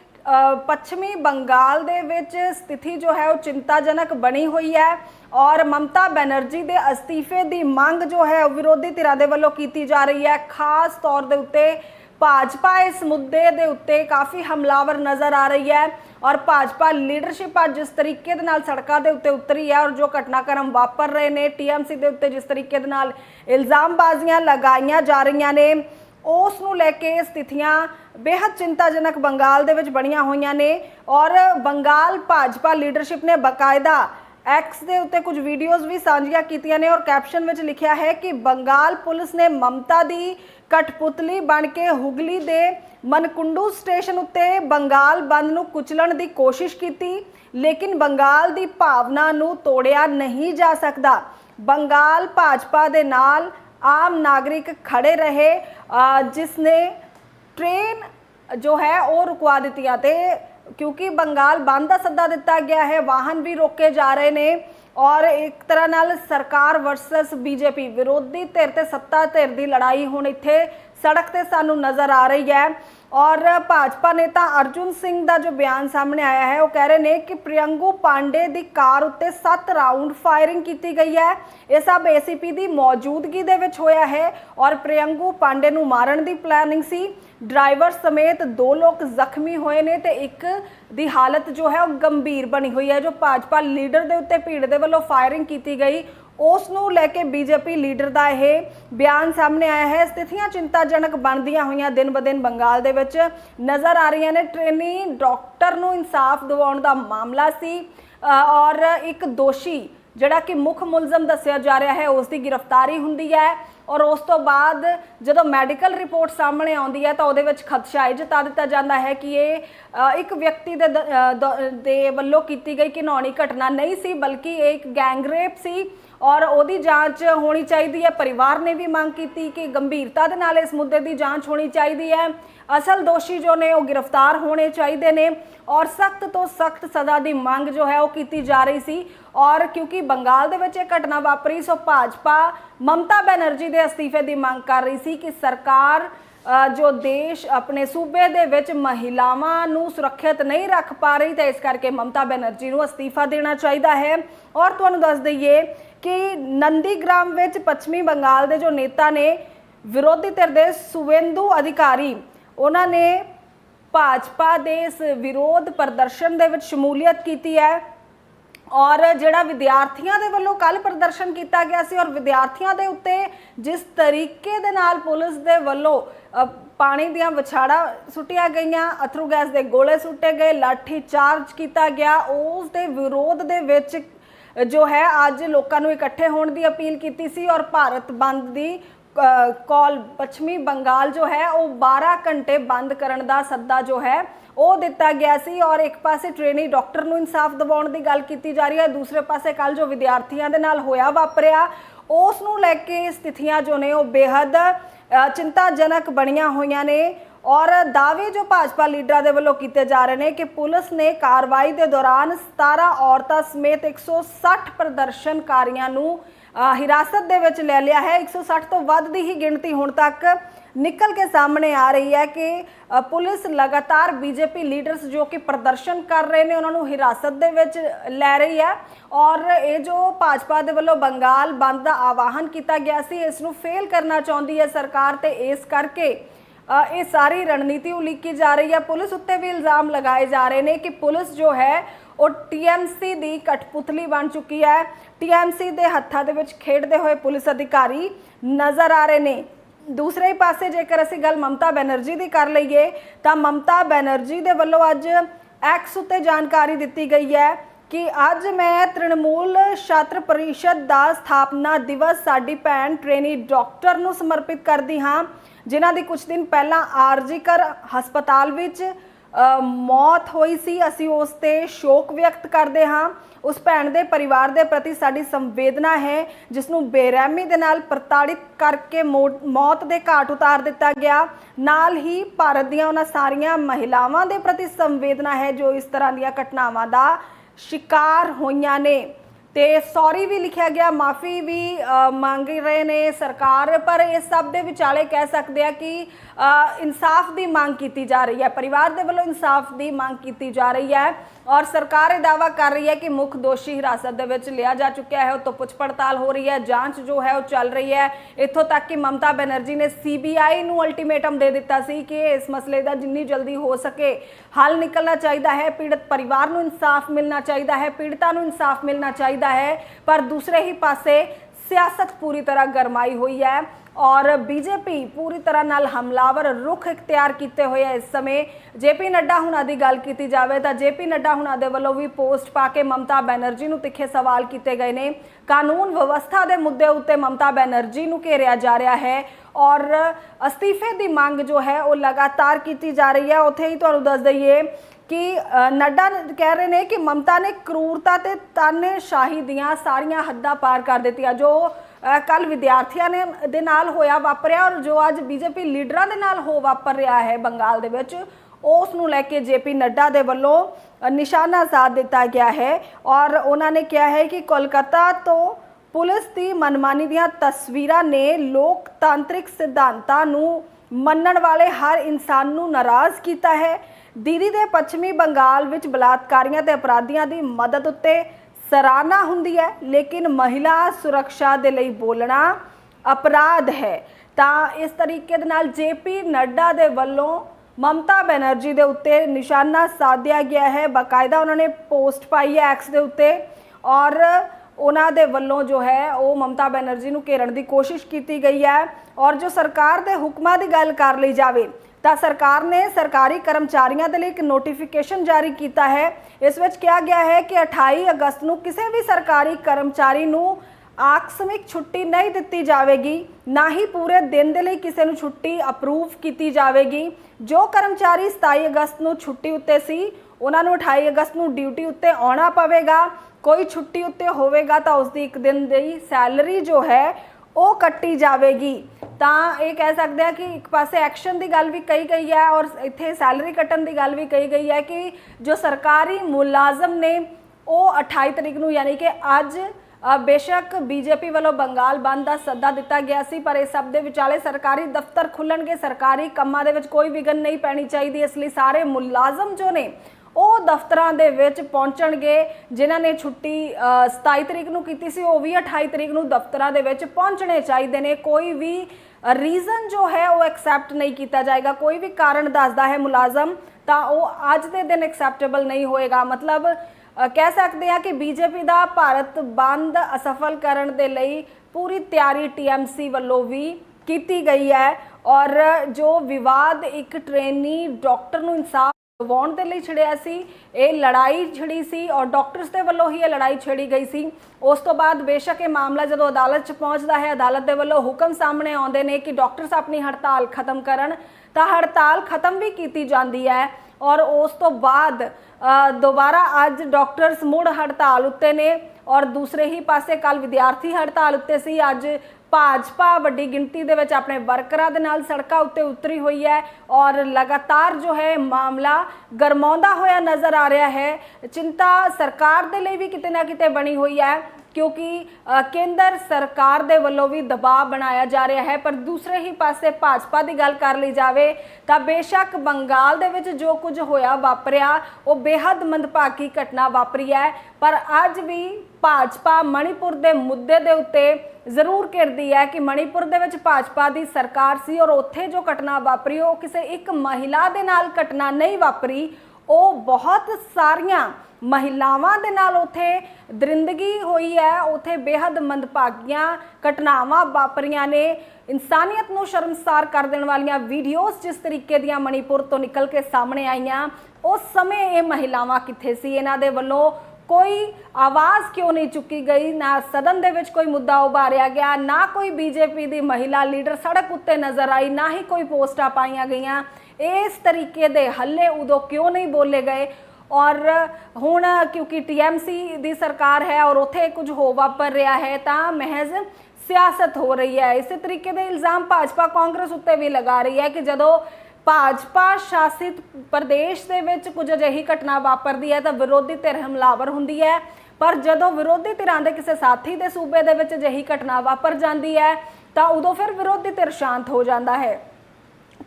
ਪੱਛਮੀ ਬੰਗਾਲ ਦੇ ਵਿੱਚ ਸਥਿਤੀ ਜੋ ਹੈ ਉਹ ਚਿੰਤਾਜਨਕ ਬਣੀ ਹੋਈ ਹੈ ਔਰ ਮਮਤਾ ਬੈਨਰਜੀ ਦੇ ਅਸਤੀਫੇ ਦੀ ਮੰਗ ਜੋ ਹੈ ਉਹ ਵਿਰੋਧੀ ਧਿਰਾਂ ਦੇ ਵੱਲੋਂ ਕੀਤੀ ਜਾ ਰਹੀ ਹੈ। ਖਾਸ ਤੌਰ ਦੇ ਉੱਤੇ ਭਾਜਪਾ ਇਸ ਮੁੱਦੇ ਦੇ ਉੱਤੇ ਕਾਫੀ ਹਮਲਾਵਰ ਨਜ਼ਰ ਆ ਰਹੀ ਹੈ। ਔਰ ਭਾਜਪਾ ਲੀਡਰਸ਼ਿਪ ਅੱਜ ਜਿਸ ਤਰੀਕੇ ਦੇ ਨਾਲ ਸੜਕਾਂ ਦੇ ਉੱਤੇ ਉਤਰੀ ਹੈ ਔਰ ਜੋ ਘਟਨਾਕ੍ਰਮ ਵਾਪਰ ਰਹੇ ਨੇ ਟੀਐਮਸੀ ਦੇ ਉੱਤੇ ਜਿਸ ਤਰੀਕੇ ਦੇ ਨਾਲ ਇਲਜ਼ਾਮਬਾਜ਼ੀਆਂ ਲਗਾਈਆਂ ਜਾ ਰਹੀਆਂ ਨੇ, ਉਸ ਨੂੰ ਲੈ ਕੇ ਸਥਿਤੀਆਂ ਬੇहद ਚਿੰਤਾਜਨਕ ਬੰਗਾਲ ਦੇ ਵਿੱਚ ਬਣੀਆਂ ਹੋਈਆਂ ਨੇ ਔਰ ਬੰਗਾਲ ਭਾਜਪਾ ਲੀਡਰਸ਼ਿਪ ਨੇ ਬਕਾਇਦਾ ਐਕਸ ਦੇ ਉੱਤੇ ਕੁਝ ਵੀਡੀਓਜ਼ ਵੀ ਸਾਂਝੀਆਂ ਕੀਤੀਆਂ ਨੇ ਔਰ ਕੈਪਸ਼ਨ ਵਿੱਚ ਲਿਖਿਆ ਹੈ ਕਿ ਬੰਗਾਲ ਪੁਲਿਸ ਨੇ ਮਮਤਾ ਦੀ ਕਠਪੁਤਲੀ ਬਣ ਕੇ ਹੁਗਲੀ ਦੇ ਮਨਕੁੰਡੂ ਸਟੇਸ਼ਨ ਉੱਤੇ ਬੰਗਾਲ ਬੰਦ ਨੂੰ ਕੁਚਲਣ ਦੀ ਕੋਸ਼ਿਸ਼ ਕੀਤੀ, ਲੇਕਿਨ ਬੰਗਾਲ ਦੀ ਭਾਵਨਾ ਨੂੰ ਤੋੜਿਆ ਨਹੀਂ ਜਾ ਸਕਦਾ। ਬੰਗਾਲ ਭਾਜਪਾ ਦੇ ਨਾਲ ਆਮ ਨਾਗਰਿਕ ਖੜੇ ਰਹੇ ਜਿਸ ਨੇ ਟ੍ਰੇਨ ਜੋ ਹੈ ਉਹ ਰੁਕਵਾ ਦਿੱਤੀਆਂ ਤੇ ਕਿਉਂਕਿ ਬੰਗਾਲ ਬੰਦ ਦਾ ਸੱਦਾ ਦਿੱਤਾ ਗਿਆ ਹੈ, ਵਾਹਨ ਵੀ ਰੋਕੇ ਜਾ ਰਹੇ ਨੇ ਔਰ ਇੱਕ ਤਰ੍ਹਾਂ ਨਾਲ ਸਰਕਾਰ ਵਰਸਸ ਬੀਜੇਪੀ ਵਿਰੋਧੀ ਧਿਰ ਤੇ ਸੱਤਾ ਧਿਰ ਦੀ ਲੜਾਈ ਹੁਣ ਇੱਥੇ ਸੜਕ ਤੇ ਸਾਨੂੰ ਨਜ਼ਰ ਆ ਰਹੀ ਹੈ। ਔਰ ਭਾਜਪਾ ਨੇਤਾ ਅਰਜੁਨ ਸਿੰਘ ਦਾ ਜੋ ਬਿਆਨ ਸਾਹਮਣੇ ਆਇਆ ਹੈ, ਉਹ ਕਹਿ ਰਹੇ ਨੇ ਕਿ ਪ੍ਰਿਯੰਗੂ ਪਾਂਡੇ ਦੀ ਕਾਰ ਉੱਤੇ 7 ਰਾਉਂਡ ਫਾਇਰਿੰਗ ਕੀਤੀ ਗਈ ਹੈ। ਇਹ ਸਭ ਏਸੀਪੀ ਦੀ ਮੌਜੂਦਗੀ ਦੇ ਵਿੱਚ ਹੋਇਆ ਹੈ ਔਰ ਪ੍ਰਿਯੰਗੂ ਪਾਂਡੇ ਨੂੰ ਮਾਰਨ ਦੀ ਪਲੈਨਿੰਗ ਸੀ। ਡਰਾਈਵਰ ਸਮੇਤ ਦੋ ਲੋਕ ਜ਼ਖਮੀ ਹੋਏ ਨੇ ਤੇ ਇੱਕ ਦੀ ਹਾਲਤ ਜੋ ਹੈ ਉਹ ਗੰਭੀਰ ਬਣੀ ਹੋਈ ਹੈ। ਜੋ ਭਾਜਪਾ ਲੀਡਰ ਦੇ ਉੱਤੇ ਭੀੜ ਦੇ ਵੱਲੋਂ ਫਾਇਰਿੰਗ ਕੀਤੀ ਗਈ ਉਸ ਨੂੰ ਲੈ ਕੇ ਬੀਜੇਪੀ ਲੀਡਰ ਦਾ ਇਹ ਬਿਆਨ ਸਾਹਮਣੇ ਆਇਆ ਹੈ। ਸਥਿਤੀਆਂ ਚਿੰਤਾਜਨਕ ਬਣਦੀਆਂ ਹੋਈਆਂ ਦਿਨ ਬਦਿਨ ਬੰਗਾਲ ਦੇ ਵਿੱਚ ਨਜ਼ਰ ਆ ਰਹੀਆਂ ਨੇ। ਟ੍ਰੇਨੀ ਡਾਕਟਰ ਨੂੰ ਇਨਸਾਫ ਦਿਵਾਉਣ ਦਾ ਮਾਮਲਾ ਸੀ ਔਰ ਇੱਕ ਦੋਸ਼ੀ ਜਿਹੜਾ ਕਿ ਮੁੱਖ ਮੁਲਜ਼ਮ ਦੱਸਿਆ ਜਾ ਰਿਹਾ ਹੈ ਉਸ ਦੀ ਗ੍ਰਿਫਤਾਰੀ ਹੁੰਦੀ ਹੈ। ਔਰ ਉਸ ਤੋਂ ਬਾਅਦ ਜਦੋਂ ਮੈਡੀਕਲ ਰਿਪੋਰਟ ਸਾਹਮਣੇ ਆਉਂਦੀ ਹੈ ਤਾਂ ਉਹਦੇ ਵਿੱਚ ਖਦਸ਼ਾ ਇਹ ਜਤਾ ਦਿੱਤਾ ਜਾਂਦਾ ਹੈ ਕਿ ਇਹ ਇੱਕ ਵਿਅਕਤੀ ਦੇ ਦ- ਦੇ ਵੱਲੋਂ ਕੀਤੀ ਗਈ ਘਿਨੌਣੀ ਘਟਨਾ ਨਹੀਂ ਸੀ, ਬਲਕਿ ਇਹ ਇੱਕ ਗੈਂਗਰੇਪ ਸੀ। ਔਰ ਉਹਦੀ ਜਾਂਚ ਹੋਣੀ ਚਾਹੀਦੀ ਹੈ। ਪਰਿਵਾਰ ਨੇ ਵੀ ਮੰਗ ਕੀਤੀ ਕਿ ਗੰਭੀਰਤਾ ਦੇ ਨਾਲ ਇਸ ਮੁੱਦੇ ਦੀ ਜਾਂਚ ਹੋਣੀ ਚਾਹੀਦੀ ਹੈ। ਅਸਲ ਦੋਸ਼ੀ ਜੋ ਨੇ, ਉਹ ਗ੍ਰਿਫਤਾਰ ਹੋਣੇ ਚਾਹੀਦੇ ਨੇ ਔਰ ਸਖਤ ਤੋਂ ਸਖਤ ਸਜ਼ਾ ਦੀ ਮੰਗ ਜੋ ਹੈ, ਉਹ ਕੀਤੀ ਜਾ ਰਹੀ ਸੀ ਔਰ ਕਿਉਂਕਿ ਬੰਗਾਲ ਦੇ ਵਿੱਚ ਇਹ ਘਟਨਾ ਵਾਪਰੀ, ਸੋ ਭਾਜਪਾ ਮਮਤਾ ਬੈਨਰਜੀ ਦੇ ਅਸਤੀਫੇ ਦੀ ਮੰਗ ਕਰ ਰਹੀ ਸੀ ਕਿ ਸਰਕਾਰ ਜੋ ਦੇਸ਼ ਆਪਣੇ ਸੂਬੇ ਦੇ ਵਿੱਚ ਮਹਿਲਾਵਾਂ ਨੂੰ ਸੁਰੱਖਿਅਤ ਨਹੀਂ ਰੱਖ ਪਾ ਰਹੀ ਤਾਂ ਇਸ ਕਰਕੇ ਮਮਤਾ ਬੈਨਰਜੀ ਨੂੰ ਅਸਤੀਫਾ ਦੇਣਾ ਚਾਹੀਦਾ ਹੈ। ਔਰ ਤੁਹਾਨੂੰ ਦੱਸ ਦਈਏ ਕਿ ਨੰਦੀਗ੍ਰਾਮ ਵਿੱਚ ਪੱਛਮੀ ਬੰਗਾਲ ਦੇ ਜੋ ਨੇਤਾ ਨੇ, ਵਿਰੋਧੀ ਧਿਰ ਦੇ ਸੁਵੇਂਦੂ ਅਧਿਕਾਰੀ, ਉਹਨਾਂ ਨੇ ਭਾਜਪਾ ਦੇ ਇਸ ਵਿਰੋਧ ਪ੍ਰਦਰਸ਼ਨ ਦੇ ਵਿੱਚ ਸ਼ਮੂਲੀਅਤ ਕੀਤੀ ਹੈ। ਔਰ ਜਿਹੜਾ ਵਿਦਿਆਰਥੀਆਂ ਦੇ ਵੱਲੋਂ ਕੱਲ ਪ੍ਰਦਰਸ਼ਨ ਕੀਤਾ ਗਿਆ ਸੀ ਔਰ ਵਿਦਿਆਰਥੀਆਂ ਦੇ ਉੱਤੇ ਜਿਸ ਤਰੀਕੇ ਦੇ ਨਾਲ ਪੁਲਿਸ ਦੇ ਵੱਲੋਂ ਪਾਣੀ ਦੀਆਂ ਵਿਛਾੜਾ ਸੁੱਟੀਆਂ ਗਈਆਂ, ਅਥਰੂ ਗੈਸ ਦੇ ਗੋਲੇ ਸੁੱਟੇ ਗਏ, ਲਾਠੀ ਚਾਰਜ ਕੀਤਾ ਗਿਆ, ਉਸ ਦੇ ਵਿਰੋਧ ਦੇ ਵਿੱਚ ਜੋ ਹੈ, ਅੱਜ ਲੋਕਾਂ ਨੂੰ ਇਕੱਠੇ ਹੋਣ ਦੀ ਅਪੀਲ ਕੀਤੀ ਸੀ ਔਰ ਭਾਰਤ ਬੰਦ ਦੀ ਕਾਲ ਪੱਛਮੀ ਬੰਗਾਲ ਜੋ ਹੈ, ਉਹ 12 ਘੰਟੇ ਬੰਦ ਕਰਨ ਦਾ ਸੱਦਾ ਜੋ ਹੈ, ਉਹ ਦਿੱਤਾ ਗਿਆ ਸੀ ਔਰ ਇੱਕ ਪਾਸੇ ਟ੍ਰੇਨੀ ਡਾਕਟਰ ਨੂੰ ਇਨਸਾਫ ਦਿਵਾਉਣ ਦੀ ਗੱਲ ਕੀਤੀ ਜਾ ਰਹੀ ਹੈ, ਦੂਸਰੇ ਪਾਸੇ ਕੱਲ ਜੋ ਵਿਦਿਆਰਥੀਆਂ ਦੇ ਨਾਲ ਹੋਇਆ ਵਾਪਰਿਆ, ਉਸ ਨੂੰ ਲੈ ਕੇ ਸਥਿਤੀਆਂ ਜੋ ਨੇ, ਉਹ ਬੇਹੱਦ ਚਿੰਤਾਜਨਕ ਬਣੀਆਂ ਹੋਈਆਂ ਨੇ ਔਰ ਦਾਅਵੇ ਜੋ ਭਾਜਪਾ ਲੀਡਰਾਂ ਦੇ ਵੱਲੋਂ ਕੀਤੇ ਜਾ ਰਹੇ ਨੇ ਕਿ ਪੁਲਿਸ ਨੇ ਕਾਰਵਾਈ ਦੇ ਦੌਰਾਨ 17 ਔਰਤਾਂ ਸਮੇਤ 160 ਪ੍ਰਦਰਸ਼ਨਕਾਰੀਆਂ ਨੂੰ ਹਿਰਾਸਤ ਦੇ ਵਿੱਚ ਲੈ ਲਿਆ ਹੈ। 160 ਤੋਂ ਵੱਧ ਦੀ ਹੀ ਗਿਣਤੀ ਹੁਣ ਤੱਕ ਨਿਕਲ ਕੇ ਸਾਹਮਣੇ ਆ ਰਹੀ ਹੈ ਕਿ ਪੁਲਿਸ ਲਗਾਤਾਰ ਬੀਜੇਪੀ ਲੀਡਰਸ ਜੋ ਕਿ ਪ੍ਰਦਰਸ਼ਨ ਕਰ ਰਹੇ ਨੇ, ਉਹਨਾਂ ਨੂੰ ਹਿਰਾਸਤ ਦੇ ਵਿੱਚ ਲੈ ਰਹੀ ਹੈ। ਔਰ ਇਹ ਜੋ ਭਾਜਪਾ ਦੇ ਵੱਲੋਂ ਬੰਗਾਲ ਬੰਦ ਦਾ ਆਵਾਹਨ ਕੀਤਾ ਗਿਆ ਸੀ, ਇਸ ਨੂੰ ਫੇਲ ਕਰਨਾ ਚਾਹੁੰਦੀ ਹੈ ਸਰਕਾਰ ਤੇ ਇਸ ਕਰਕੇ ਇਹ ਸਾਰੀ ਰਣਨੀਤੀ ਉਲੀਕੀ ਜਾ ਰਹੀ ਹੈ। ਪੁਲਿਸ ਉੱਤੇ ਵੀ ਇਲਜ਼ਾਮ ਲਗਾਏ ਜਾ ਰਹੇ ਨੇ ਕਿ ਪੁਲਿਸ ਜੋ ਹੈ ਉਹ ਟੀਐਮਸੀ ਦੀ ਕਠਪੁਤਲੀ ਬਣ ਚੁੱਕੀ ਹੈ। ਟੀਐਮਸੀ ਦੇ ਹੱਥਾਂ ਦੇ ਵਿੱਚ ਖੇਡਦੇ ਹੋਏ ਪੁਲਿਸ ਅਧਿਕਾਰੀ ਨਜ਼ਰ ਆ ਰਹੇ ਨੇ। ਦੂਸਰੇ ਪਾਸੇ ਜੇਕਰ ਅਸੀਂ ਗੱਲ ਮਮਤਾ ਬੈਨਰਜੀ ਦੀ ਕਰ ਲਈਏ, ਤਾਂ ਮਮਤਾ ਬੈਨਰਜੀ ਦੇ ਵੱਲੋਂ ਅੱਜ ਐਕਸ ਉੱਤੇ ਜਾਣਕਾਰੀ ਦਿੱਤੀ ਗਈ ਹੈ ਕਿ ਅੱਜ ਮੈਂ ਤ੍ਰਿਣਮੂਲ ਛਾਤਰ ਪਰਿਸ਼ਦ ਦਾ ਸਥਾਪਨਾ ਦਿਵਸ ਸਾਡੀ ਭੈਣ ਟ੍ਰੇਨੀ ਡਾਕਟਰ ਨੂੰ ਸਮਰਪਿਤ ਕਰਦੀ ਹਾਂ, ਜਿਨ੍ਹਾਂ ਦੀ ਕੁਝ ਦਿਨ ਪਹਿਲਾਂ ਆਰਜੀਕਰ ਹਸਪਤਾਲ ਵਿੱਚ ਮੌਤ ਹੋਈ ਸੀ, ਅਸੀਂ ਉਸ ਤੇ ਸ਼ੋਕ ਵਿਅਕਤ ਕਰਦੇ ਹਾਂ। ਉਸ ਭੈਣ ਦੇ ਪਰਿਵਾਰ ਦੇ ਪ੍ਰਤੀ ਸਾਡੀ ਸੰਵੇਦਨਾ ਹੈ ਜਿਸ ਨੂੰ ਬੇਰਹਿਮੀ ਦੇ ਨਾਲ ਪ੍ਰਤਾੜਿਤ ਕਰਕੇ ਮੌ- ਮੌਤ ਦੇ ਘਾਟ ਉਤਾਰ ਦਿੱਤਾ ਗਿਆ। ਨਾਲ ਹੀ ਭਾਰਤ ਦੀਆਂ ਉਹਨਾਂ ਸਾਰੀਆਂ ਮਹਿਲਾਵਾਂ ਦੇ ਪ੍ਰਤੀ ਸੰਵੇਦਨਾ ਹੈ, ਜੋ ਇਸ ਤਰ੍ਹਾਂ ਦੀਆਂ ਘਟਨਾਵਾਂ ਦਾ ਸ਼ਿਕਾਰ ਹੋਈਆਂ ਨੇ। ਤੇ ਸੌਰੀ ਵੀ ਲਿਖਿਆ ਗਿਆ, ਮਾਫੀ ਵੀ ਮੰਗ ਰਹੇ ਨੇ ਸਰਕਾਰ, ਪਰ ਇਹ ਸਭ ਦੇ ਵਿਚਾਲੇ ਕਹਿ ਸਕਦੇ ਆ ਕਿ ਇਨਸਾਫ ਦੀ ਮੰਗ ਕੀਤੀ ਜਾ ਰਹੀ ਹੈ, ਪਰਿਵਾਰ ਦੇ ਵੱਲੋਂ ਇਨਸਾਫ ਦੀ ਮੰਗ ਕੀਤੀ ਜਾ ਰਹੀ ਹੈ ਔਰ ਸਰਕਾਰ ਇਹ ਦਾਵਾ ਕਰ ਰਹੀ ਹੈ ਕਿ ਮੁੱਖ ਦੋਸ਼ੀ ਹਿਰਾਸਤ ਦੇ ਵਿੱਚ ਲਿਆ ਜਾ ਚੁੱਕਿਆ ਹੈ, ਉਹ ਤੋਂ ਪੁੱਛ ਪੜਤਾਲ ਹੋ ਰਹੀ ਹੈ, ਜਾਂਚ ਜੋ ਹੈ ਉਹ ਚੱਲ ਰਹੀ ਹੈ। ਇੱਥੋਂ ਤੱਕ ਕਿ ਮਮਤਾ ਬੈਨਰਜੀ ਨੇ ਸੀਬੀਆਈ ਨੂੰ ਅਲਟੀਮੇਟਮ ਦੇ ਦਿੱਤਾ ਸੀ ਕਿ ਇਸ ਮਸਲੇ ਦਾ ਜਿੰਨੀ ਜਲਦੀ ਹੋ ਸਕੇ ਹੱਲ ਨਿਕਲਣਾ ਚਾਹੀਦਾ ਹੈ, ਪੀੜਤ ਪਰਿਵਾਰ ਨੂੰ ਇਨਸਾਫ ਮਿਲਣਾ ਚਾਹੀਦਾ ਹੈ, ਪੀੜਤਾਂ ਨੂੰ ਇਨਸਾਫ ਮਿਲਣਾ ਚਾਹੀਦਾ ਹੈ। ਪਰ ਦੂਸਰੇ ਹੀ ਪਾਸੇ ਸਿਆਸਤ ਪੂਰੀ ਤਰ੍ਹਾਂ ਗਰਮਾਈ ਹੋਈ ਹੈ ਔਰ ਬੀਜੇਪੀ ਪੂਰੀ ਤਰ੍ਹਾਂ ਨਾਲ ਹਮਲਾਵਰ ਰੁਖ ਇਖਤਿਆਰ ਕੀਤੇ ਹੋਏ ਹੈ ਇਸ ਸਮੇਂ। ਜੇਪੀ ਨੱਡਾ ਹੁਣਾਂ ਦੀ ਗੱਲ ਕੀਤੀ ਜਾਵੇ ਤਾਂ ਜੇਪੀ ਨੱਡਾ ਹੁਣਾਂ ਦੇ ਵੱਲੋਂ ਵੀ ਪੋਸਟ ਪਾ ਕੇ ਮਮਤਾ ਬੈਨਰਜੀ ਨੂੰ ਤਿੱਖੇ ਸਵਾਲ ਕੀਤੇ ਗਏ ਨੇ। ਕਾਨੂੰਨ ਵਿਵਸਥਾ ਦੇ ਮੁੱਦੇ ਉੱਤੇ ਮਮਤਾ ਬੈਨਰਜੀ ਨੂੰ ਘੇਰਿਆ ਜਾ ਰਿਹਾ ਹੈ ਔਰ ਅਸਤੀਫੇ ਦੀ ਮੰਗ ਜੋ ਹੈ ਉਹ ਲਗਾਤਾਰ ਕੀਤੀ ਜਾ ਰਹੀ ਹੈ। ਉੱਥੇ ਹੀ ਤੁਹਾਨੂੰ ਦੱਸ ਦਈਏ ਕਿ ਨੱਡਾ ਕਹਿ ਰਹੇ ਨੇ ਕਿ ਮਮਤਾ ਨੇ ਕਰੂਰਤਾ ਤੇ ਤਾਨੇਸ਼ਾਹੀ ਦੀਆਂ ਸਾਰੀਆਂ ਹੱਦਾਂ ਪਾਰ ਕਰ ਦਿੱਤੀਆਂ, ਜੋ ਕੱਲ ਵਿਦਿਆਰਥੀਆਂ ਨੇ, ਦੇ ਨਾਲ ਹੋਇਆ ਵਾਪਰਿਆ ਔਰ ਜੋ ਅੱਜ ਬੀਜੇਪੀ ਲੀਡਰਾਂ ਦੇ ਨਾਲ ਹੋ ਵਾਪਰ ਰਿਹਾ ਹੈ ਬੰਗਾਲ ਦੇ ਵਿੱਚ, ਉਸ ਨੂੰ ਲੈ ਕੇ ਜੇਪੀ ਨੱਡਾ ਦੇ ਵੱਲੋਂ ਨਿਸ਼ਾਨਾ ਸਾਧ ਦਿੱਤਾ ਗਿਆ ਹੈ ਔਰ ਉਹਨਾਂ ਨੇ ਕਿਹਾ ਹੈ ਕਿ ਕੋਲਕਾਤਾ ਤੋਂ ਪੁਲਿਸ ਦੀ ਮਨਮਾਨੀ ਦੀਆਂ ਤਸਵੀਰਾਂ ਨੇ ਲੋਕਤਾਂਤਰਿਕ ਸਿਧਾਂਤਾਂ ਨੂੰ ਮੰਨਣ ਵਾਲੇ ਹਰ ਇਨਸਾਨ ਨੂੰ ਨਾਰਾਜ਼ ਕੀਤਾ ਹੈ। ਦੀਦੀ ਦੇ ਪੱਛਮੀ ਬੰਗਾਲ ਵਿੱਚ ਬਲਾਤਕਾਰੀਆਂ ਤੇ ਅਪਰਾਧੀਆਂ ਦੀ ਮਦਦ ਉੱਤੇ ਸਰਾਹਨਾ ਹੁੰਦੀ ਹੈ, ਲੇਕਿਨ ਮਹਿਲਾ ਸੁਰੱਖਿਆ ਦੇ ਲਈ ਬੋਲਣਾ ਅਪਰਾਧ ਹੈ। ਤਾਂ ਇਸ ਤਰੀਕੇ ਦੇ ਨਾਲ ਜੇਪੀ ਨੱਡਾ ਦੇ ਵੱਲੋਂ ਮਮਤਾ ਬੈਨਰਜੀ ਦੇ ਉੱਤੇ ਨਿਸ਼ਾਨਾ ਸਾਧਿਆ ਗਿਆ ਹੈ। ਬਕਾਇਦਾ ਉਹਨਾਂ ਨੇ ਪੋਸਟ ਪਾਈ ਹੈ ਐਕਸ ਦੇ ਉੱਤੇ ਔਰ ਉਹਨਾਂ ਦੇ ਵੱਲੋਂ ਜੋ ਹੈ ਉਹ ਮਮਤਾ ਬੈਨਰਜੀ ਨੂੰ ਘੇਰਨ ਦੀ ਕੋਸ਼ਿਸ਼ ਕੀਤੀ ਗਈ ਹੈ ਔਰ ਜੋ ਸਰਕਾਰ ਦੇ ਹੁਕਮਾਂ ਦੀ ਗੱਲ ਕਰ ਲਈ ਜਾਵੇ ਤਾਂ ਸਰਕਾਰ ਨੇ ਸਰਕਾਰੀ ਕਰਮਚਾਰੀਆਂ ਦੇ ਲਈ ਇੱਕ ਨੋਟੀਫਿਕੇਸ਼ਨ ਜਾਰੀ ਕੀਤਾ ਹੈ। ਇਸ ਵਿੱਚ ਕਿਹਾ ਗਿਆ ਹੈ ਕਿ 28 ਅਗਸਤ ਨੂੰ ਕਿਸੇ ਵੀ ਸਰਕਾਰੀ ਕਰਮਚਾਰੀ ਨੂੰ ਆਕਸਮਿਕ ਛੁੱਟੀ ਨਹੀਂ ਦਿੱਤੀ ਜਾਵੇਗੀ, ਨਾ ਹੀ ਪੂਰੇ ਦਿਨ ਦੇ ਲਈ ਕਿਸੇ ਨੂੰ ਛੁੱਟੀ ਅਪਰੂਵ ਕੀਤੀ ਜਾਵੇਗੀ। ਜੋ ਕਰਮਚਾਰੀ 27 ਅਗਸਤ ਨੂੰ ਛੁੱਟੀ ਉੱਤੇ ਸੀ, ਉਹਨਾਂ ਨੂੰ 28 ਅਗਸਤ ਨੂੰ ਡਿਊਟੀ ਉੱਤੇ ਆਉਣਾ ਪਵੇਗਾ। ਕੋਈ ਛੁੱਟੀ ਉੱਤੇ ਹੋਵੇਗਾ ਤਾਂ ਉਸ ਦੀ ਇੱਕ ਦਿਨ ਦੀ ਸੈਲਰੀ ਜੋ ਹੈ ਉਹ ਕੱਟੀ ਜਾਵੇਗੀ। ਤਾਂ ਇਹ ਕਹਿ ਸਕਦੇ ਆ ਕਿ ਇੱਕ ਪਾਸੇ ਐਕਸ਼ਨ ਦੀ ਗੱਲ ਵੀ ਕਹੀ ਗਈ ਹੈ ਔਰ ਇੱਥੇ ਸੈਲਰੀ ਕੱਟਣ ਦੀ ਗੱਲ ਵੀ ਕਹੀ ਗਈ ਹੈ ਕਿ ਜੋ ਸਰਕਾਰੀ ਮੁਲਾਜ਼ਮ ਨੇ ਉਹ 28 ਤਰੀਕ ਨੂੰ ਯਾਨੀ ਕਿ ਅੱਜ ਅ, ਬੇਸ਼ੱਕ ਬੀਜੇਪੀ ਵੱਲੋਂ ਬੰਗਾਲ ਬੰਦ ਦਾ ਸੱਦਾ ਦਿੱਤਾ ਗਿਆ ਸੀ ਪਰ ਇਹ ਸਭ ਦੇ ਵਿਚਾਲੇ ਸਰਕਾਰੀ ਦਫ਼ਤਰ ਖੁੱਲਣਗੇ ਸਰਕਾਰੀ ਕੰਮਾਂ ਦੇ ਵਿੱਚ ਕੋਈ ਵਿਘਨ ਨਹੀਂ ਪੈਣੀ ਚਾਹੀਦੀ। ਇਸ ਲਈ ਸਾਰੇ ਮੁਲਾਜ਼ਮ ਜੋ ਨੇ ਉਹ ਦਫ਼ਤਰਾਂ ਦੇ ਵਿੱਚ ਪਹੁੰਚਣਗੇ ਜਿਨ੍ਹਾਂ ਨੇ ਛੁੱਟੀ ਅ, 27 ਤਰੀਕ ਨੂੰ ਕੀਤੀ ਸੀ ਉਹ ਵੀ 28 ਤਰੀਕ ਨੂੰ ਦਫ਼ਤਰਾਂ ਦੇ ਵਿੱਚ ਪਹੁੰਚਣੇ ਚਾਹੀਦੇ ਨੇ। ਕੋਈ ਵੀ ਰੀਜ਼ਨ ਜੋ ਹੈ ਉਹ ਐਕਸੈਪਟ ਨਹੀਂ ਕੀਤਾ ਜਾਏਗਾ। ਕੋਈ ਵੀ ਕਾਰਨ ਦੱਸਦਾ ਹੈ ਮੁਲਾਜ਼ਮ ਤਾਂ ਉਹ ਅੱਜ ਦੇ ਦਿਨ ਐਕਸੈਪਟੇਬਲ ਨਹੀਂ ਹੋਏਗਾ। ਮਤਲਬ ਕਹਿ ਸਕਦੇ ਆ ਕਿ ਬੀਜੇਪੀ ਦਾ ਭਾਰਤ ਬੰਦ ਅਸਫਲ ਕਰਨ ਦੇ ਲਈ ਪੂਰੀ ਤਿਆਰੀ ਟੀਐਮਸੀ ਵੱਲੋਂ ਵੀ ਕੀਤੀ ਗਈ ਹੈ। ਔਰ ਜੋ ਵਿਵਾਦ ਇੱਕ ਟ੍ਰੇਨੀ ਡਾਕਟਰ ਨੂੰ ਇਨਸਾਫ ਦਿਵਾਉਣ ਦੇ ਲਈ ਛਿੜਿਆ ਸੀ, ਇਹ ਲੜਾਈ ਛਿੜੀ ਸੀ ਔਰ ਡਾਕਟਰਸ ਦੇ ਵੱਲੋਂ ਹੀ ਇਹ ਲੜਾਈ ਛਿੜੀ ਗਈ ਸੀ। ਉਸ ਤੋਂ ਬਾਅਦ ਬੇਸ਼ੱਕ ਇਹ ਮਾਮਲਾ ਜਦੋਂ ਅਦਾਲਤ 'ਚ ਪਹੁੰਚਦਾ ਹੈ, ਅਦਾਲਤ ਦੇ ਵੱਲੋਂ ਹੁਕਮ ਸਾਹਮਣੇ ਆਉਂਦੇ ਨੇ ਕਿ ਡਾਕਟਰਸ ਆਪਣੀ ਹੜਤਾਲ ਖਤਮ ਕਰਨ। ਤਾਂ ਹੜਤਾਲ ਖਤਮ ਵੀ ਕੀਤੀ ਜਾਂਦੀ ਹੈ ਔਰ ਉਸ ਤੋਂ ਬਾਅਦ ਦੁਬਾਰਾ ਅੱਜ ਡਾਕਟਰਸ ਮੁੜ ਹੜਤਾਲ ਉੱਤੇ ਨੇ। ਔਰ ਦੂਸਰੇ ਹੀ ਪਾਸੇ ਕੱਲ ਵਿਦਿਆਰਥੀ ਹੜਤਾਲ ਉੱਤੇ ਸੀ। ਅੱਜ ਭਾਜਪਾ ਵੱਡੀ ਗਿਣਤੀ ਦੇ ਵਿੱਚ ਆਪਣੇ ਵਰਕਰਾਂ ਦੇ ਨਾਲ ਸੜਕਾਂ ਉੱਤੇ ਉਤਰੀ ਹੋਈ ਹੈ ਔਰ ਲਗਾਤਾਰ ਜੋ ਹੈ ਮਾਮਲਾ ਗਰਮਾਉਂਦਾ ਹੋਇਆ ਨਜ਼ਰ ਆ ਰਿਹਾ ਹੈ। ਚਿੰਤਾ ਸਰਕਾਰ ਦੇ ਲਈ ਵੀ ਕਿਤੇ ਨਾ ਕਿਤੇ ਬਣੀ ਹੋਈ ਹੈ। ਕਿਉਂਕਿ ਕੇਂਦਰ ਸਰਕਾਰ ਦੇ ਵੱਲੋਂ ਵੀ ਦਬਾਅ ਬਣਾਇਆ ਜਾ ਰਿਹਾ ਹੈ, ਪਰ ਦੂਸਰੇ ਹੀ ਪਾਸੇ ਭਾਜਪਾ ਦੀ ਗੱਲ ਕਰ ਲਈ ਜਾਵੇ, ਤਾਂ ਬੇਸ਼ੱਕ ਬੰਗਾਲ ਦੇ ਵਿੱਚ ਜੋ ਕੁਝ ਹੋਇਆ ਵਾਪਰਿਆ, ਉਹ ਬੇहद ਮੰਦਭਾਗੀ ਘਟਨਾ ਵਾਪਰੀ ਹੈ। ਪਰ ਅੱਜ ਵੀ ਭਾਜਪਾ ਮਣੀਪੁਰ ਦੇ ਮੁੱਦੇ ਦੇ ਉੱਤੇ ਜ਼ਰੂਰ ਕਰਦੀ ਹੈ ਕਿ ਮਣੀਪੁਰ ਦੇ ਵਿੱਚ ਭਾਜਪਾ ਦੀ ਸਰਕਾਰ ਸੀ ਔਰ ਉੱਥੇ ਜੋ ਘਟਨਾ ਵਾਪਰੀ, ਉਹ ਕਿਸੇ ਇੱਕ ਮਹਿਲਾ ਦੇ ਨਾਲ ਘਟਨਾ ਨਹੀਂ ਵਾਪਰੀ ਉਹ ਬਹੁਤ ਸਾਰੀਆਂ ਮਹਿਲਾਵਾਂ ਦੇ ਨਾਲ ਉਥੇ ਦਰਿੰਦਗੀ ਹੋਈ ਹੈ। ਉਥੇ ਬੇहद ਮੰਦਭਾਗੀਆਂ ਘਟਨਾਵਾਂ ਵਾਪਰੀਆਂ ਨੇ। ਇਨਸਾਨੀਅਤ ਨੂੰ ਸ਼ਰਮਸਾਰ ਕਰ ਦੇਣ ਵਾਲੀਆਂ ਵੀਡੀਓਜ਼ ਜਿਸ ਤਰੀਕੇ ਦੀਆਂ ਮਣੀਪੁਰ ਤੋਂ ਨਿਕਲ ਕੇ ਸਾਹਮਣੇ ਆਈਆਂ, ਉਸ ਸਮੇਂ ਇਹ ਮਹਿਲਾਵਾਂ ਕਿੱਥੇ ਸੀ? ਇਹਨਾਂ ਦੇ ਵੱਲੋਂ ਕੋਈ ਆਵਾਜ਼ ਕਿਉਂ ਨਹੀਂ ਚੁੱਕੀ ਗਈ? ਨਾ ਸਦਨ ਦੇ ਵਿੱਚ ਕੋਈ ਮੁੱਦਾ ਉਭਾਰਿਆ ਗਿਆ, ਨਾ ਕੋਈ ਬੀਜੇਪੀ ਦੀ ਮਹਿਲਾ ਲੀਡਰ ਸੜਕ ਉੱਤੇ ਨਜ਼ਰ ਆਈ, ਨਾ ਹੀ ਕੋਈ ਪੋਸਟਾਂ ਪਾਈਆਂ ਗਈਆਂ। ਇਸ ਤਰੀਕੇ ਦੇ ਹੱਲੇ ਉਦੋਂ ਕਿਉਂ ਨਹੀਂ ਬੋਲੇ ਗਏ? ਔਰ ਹੁਣ ਕਿਉਂਕਿ ਟੀਐਮਸੀ ਦੀ ਸਰਕਾਰ ਹੈ ਔਰ ਉੱਥੇ ਕੁਝ ਹੋ ਵਾਪਰ ਰਿਹਾ ਹੈ, ਤਾਂ ਮਹਿਜ਼ ਸਿਆਸਤ ਹੋ ਰਹੀ ਹੈ। ਇਸੇ ਤਰੀਕੇ ਦੇ ਇਲਜ਼ਾਮ ਭਾਜਪਾ ਕਾਂਗਰਸ ਉੱਤੇ ਵੀ ਲਗਾ ਰਹੀ ਹੈ ਕਿ ਜਦੋਂ ਭਾਜਪਾ ਸ਼ਾਸਿਤ ਪ੍ਰਦੇਸ਼ ਦੇ ਵਿੱਚ ਕੁਝ ਅਜਿਹੀ ਘਟਨਾ ਵਾਪਰਦੀ ਹੈ ਤਾਂ ਵਿਰੋਧੀ ਧਿਰ ਹਮਲਾਵਰ ਹੁੰਦੀ ਹੈ। ਪਰ ਜਦੋਂ ਵਿਰੋਧੀ ਧਿਰਾਂ ਦੇ ਕਿਸੇ ਸਾਥੀ ਦੇ ਸੂਬੇ ਦੇ ਵਿੱਚ ਅਜਿਹੀ ਘਟਨਾ ਵਾਪਰ ਜਾਂਦੀ ਹੈ, ਤਾਂ ਉਦੋਂ ਫਿਰ ਵਿਰੋਧੀ ਧਿਰ ਸ਼ਾਂਤ ਹੋ ਜਾਂਦਾ ਹੈ।